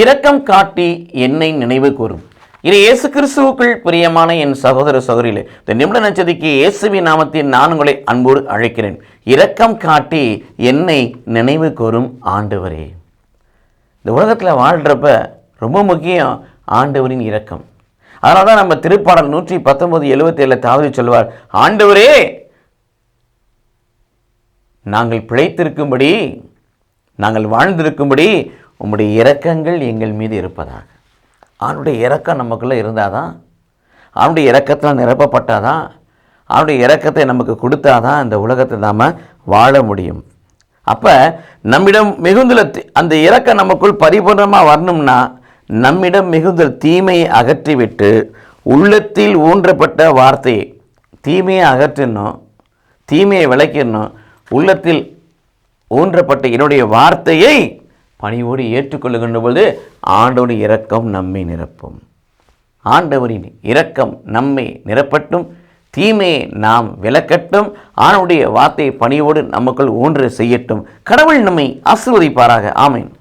இரக்கம் காட்டி என்னை நினைவு கூறும். இது இயேசு கிறிஸ்துவுக்குள் பிரியமான என் சகோதர சகோதரிகளே இந்த நிமிட நச்சதிக்கு இயேசுவின் நாமத்தில் நான் உங்களை அன்போடு அழைக்கிறேன். இரக்கம் காட்டி என்னை நினைவு கூறும் ஆண்டவரே. இந்த உலகத்தில் வாழ்கிறப்ப ரொம்ப முக்கியம் ஆண்டவரின் இரக்கம். அதனால தான் நம்ம திருப்பாடல் நூற்றி பத்தொன்பது எழுபத்தி ஏழில் தாவது சொல்வார் ஆண்டவரே நாங்கள் பிழைத்திருக்கும்படி நாங்கள் வாழ்ந்திருக்கும்படி உம்முடைய இரக்கங்கள் எங்கள் மீது இருப்பதாக. அவனுடைய இரக்கம் நமக்குள்ளே இருந்தால் தான் அவனுடைய இரக்கத்தில் நிரப்பப்பட்டாதான் அவனுடைய இரக்கத்தை நமக்கு கொடுத்தாதான் இந்த உலகத்தை நாம் வாழ முடியும். அப்போ நம்மிடம் மிகுந்துள்ள அந்த இரக்கம் நமக்குள் பரிபூர்ணமாக வரணும்னா நம்மிடம் மிகுந்த தீமையை அகற்றிவிட்டு உள்ளத்தில் ஊன்றப்பட்ட வார்த்தையை தீமையை அகற்றிடணும் தீமையை விளக்கிடணும் உள்ளத்தில் ஊன்றப்பட்ட என்னுடைய வார்த்தையை பணியோடு ஏற்றுக்கொள்ளுகின்ற பொழுது ஆண்டோடு இரக்கம் நம்மை நிரப்பும். ஆண்டவரின் இரக்கம் நம்மை நிரப்பட்டும். தீமையை நாம் விலக்கட்டும். ஆணுடைய வார்த்தை பணியோடு நமக்குள் ஊன்று செய்யட்டும். கடவுள் நம்மை ஆசிர்வதிப்பாராக. ஆமேன்.